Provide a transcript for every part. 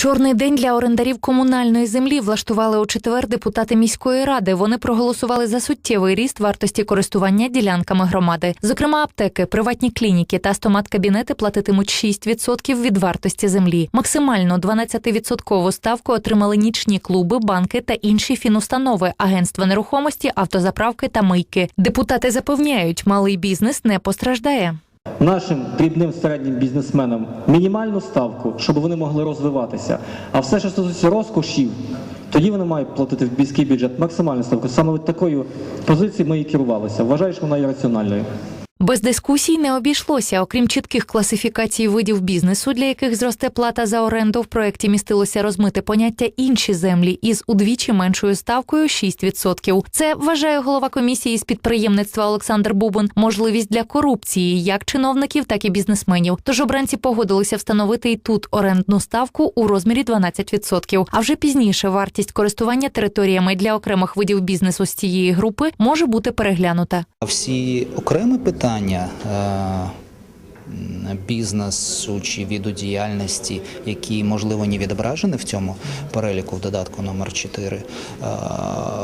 Чорний день для орендарів комунальної землі влаштували у четвер депутати міської ради. Вони проголосували за суттєвий ріст вартості користування ділянками громади. Зокрема, аптеки, приватні клініки та стомат-кабінети платитимуть 6% від вартості землі. Максимально 12% ставку отримали нічні клуби, банки та інші фінустанови, агентства нерухомості, автозаправки та мийки. Депутати запевняють, малий бізнес не постраждає. Нашим дрібним середнім бізнесменам мінімальну ставку, щоб вони могли розвиватися. А все, що стосується розкошів, тоді вони мають платити в міський бюджет максимальну ставку. Саме від такою позиції ми і керувалися. Вважаю, що вона є раціональною. Без дискусій не обійшлося. Окрім чітких класифікацій видів бізнесу, для яких зросте плата за оренду, в проєкті містилося розмите поняття інші землі із удвічі меншою ставкою 6%. Це вважає голова комісії з підприємництва Олександр Бубон. Можливість для корупції як чиновників, так і бізнесменів. Тож обранці погодилися встановити і тут орендну ставку у розмірі 12%. А вже пізніше вартість користування територіями для окремих видів бізнесу з цієї групи може бути переглянута. Всі окремі питання е, м, бізнесу чи віду діяльності, які можливо не відображені в цьому переліку в додатку номер 4, е,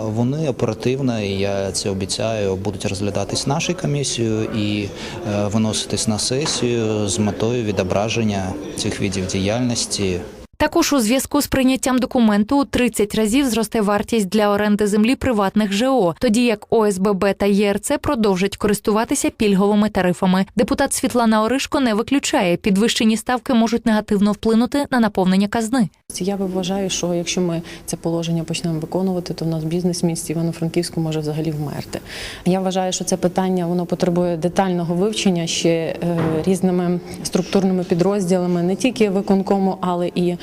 вони оперативно, і я це обіцяю, будуть розглядатись нашою комісією і е, виноситись на сесію з метою відображення цих видів діяльності Також у зв'язку з прийняттям документу у 30 разів зросте вартість для оренди землі приватних ЖО, тоді як ОСББ та ЄРЦ продовжать користуватися пільговими тарифами. Депутат Світлана Оришко не виключає, підвищені ставки можуть негативно вплинути на наповнення казни. Я вважаю, що якщо ми це положення почнемо виконувати, то в нас бізнес в місті Івано-Франківську може взагалі вмерти. Я вважаю, що це питання воно потребує детального вивчення ще е, різними структурними підрозділами, не тільки виконкому, але і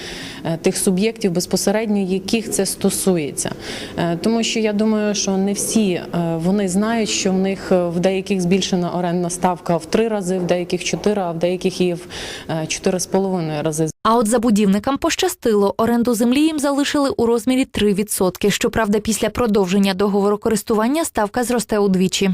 тих суб'єктів безпосередньо, яких це стосується. Е, Тому що я думаю, що не всі е, вони знають, що в них е, в деяких збільшена орендна ставка в три рази, в деяких чотири, а в деяких і в е, чотири з половиною рази. А от забудівникам пощастило, оренду землі їм залишили у розмірі 3%. Щоправда, після продовження договору користування ставка зросте удвічі.